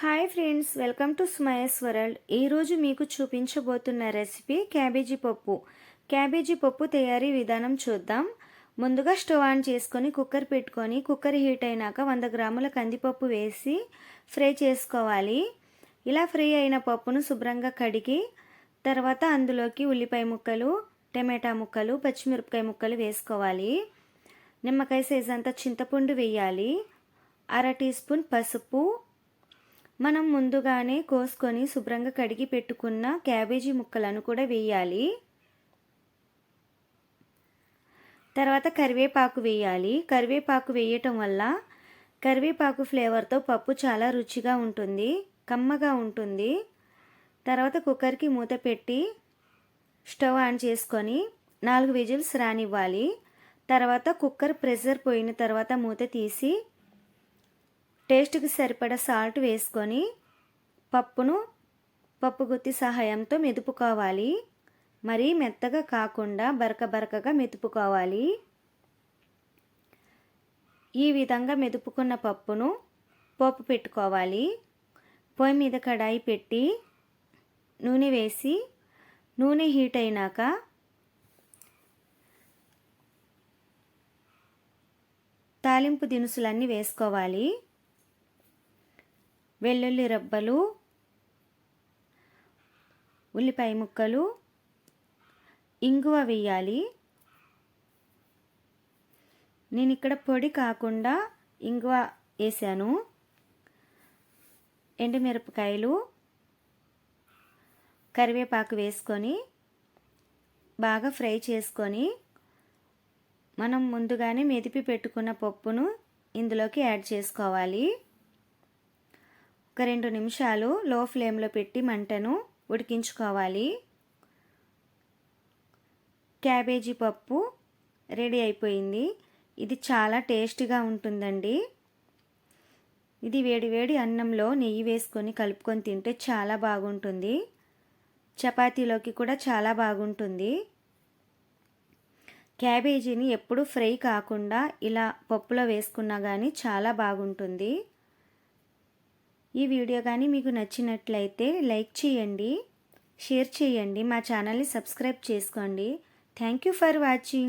Hi friends welcome to Smys world. ఈరోజు మీకు చూపించబోతున్న రెసిపీ క్యాబేజీ పప్పు. క్యాబేజీ పప్పు తయారీ విధానం చూద్దాం. ముందుగా స్టవ్ ఆన్ చేసుకొని కుక్కర్ పెట్టుకొని కుక్కర్ హీట్ అయినాక వంద గ్రాముల కందిపప్పు వేసి ఫ్రై చేసుకోవాలి. ఇలా ఫ్రై అయిన పప్పును శుభ్రంగా కడిగి తర్వాత అందులోకి ఉల్లిపాయ ముక్కలు టమాటా ముక్కలు పచ్చిమిరపకాయ ముక్కలు వేసుకోవాలి. నిమ్మకాయ సైజ్ అంతా చింతపండు వేయాలి. అర టీ స్పూన్ పసుపు మనం ముందుగానే కోసుకొని శుభ్రంగా కడిగి పెట్టుకున్న క్యాబేజీ ముక్కలను కూడా వేయాలి. తర్వాత కరివేపాకు వేయాలి. కరివేపాకు వేయటం వల్ల కరివేపాకు ఫ్లేవర్తో పప్పు చాలా రుచిగా ఉంటుంది కమ్మగా ఉంటుంది. తర్వాత కుక్కర్కి మూత పెట్టి స్టవ్ ఆన్ చేసుకొని నాలుగు విజిల్స్ రానివ్వాలి. తర్వాత కుక్కర్ ప్రెషర్ పోయిన తర్వాత మూత తీసి టేస్ట్కి సరిపడా సాల్ట్ వేసుకొని పప్పును పప్పు గుత్తి సహాయంతో మెదుపుకోవాలి. మరీ మెత్తగా కాకుండా బరక బరకగా మెదుపుకోవాలి. ఈ విధంగా మెదుపుకున్న పప్పును పోపు పెట్టుకోవాలి. పొయ్యి మీద కడాయి పెట్టి నూనె వేసి నూనె హీట్ అయినాక తాలింపు దినుసులన్నీ వేసుకోవాలి. వెల్లుల్లి రబ్బలు ఉల్లిపాయ ముక్కలు ఇంగువ వేయాలి నేను ఇక్కడ పొడి కాకుండా ఇంగువ వేసాను. ఎండుమిరపకాయలు కరివేపాకు వేసుకొని బాగా ఫ్రై చేసుకొని మనం ముందుగానే మెదిపి పెట్టుకున్న పప్పును ఇందులోకి యాడ్ చేసుకోవాలి. ఒక రెండు నిమిషాలు లో ఫ్లేమ్లో పెట్టి మంటను ఉడికించుకోవాలి. క్యాబేజీ పప్పు రెడీ అయిపోయింది. ఇది చాలా టేస్టీగా ఉంటుందండి. ఇది వేడి వేడి అన్నంలో నెయ్యి వేసుకొని కలుపుకొని తింటే చాలా బాగుంటుంది. చపాతీలోకి కూడా చాలా బాగుంటుంది. క్యాబేజీని ఎప్పుడు ఫ్రై కాకుండా ఇలా పప్పులో వేసుకున్నా కానీ చాలా బాగుంటుంది. ఈ వీడియో కానీ మీకు నచ్చినట్లయితే లైక్ చేయండి షేర్ చేయండి మా ఛానల్ని సబ్స్క్రైబ్ చేసుకోండి. Thank you for watching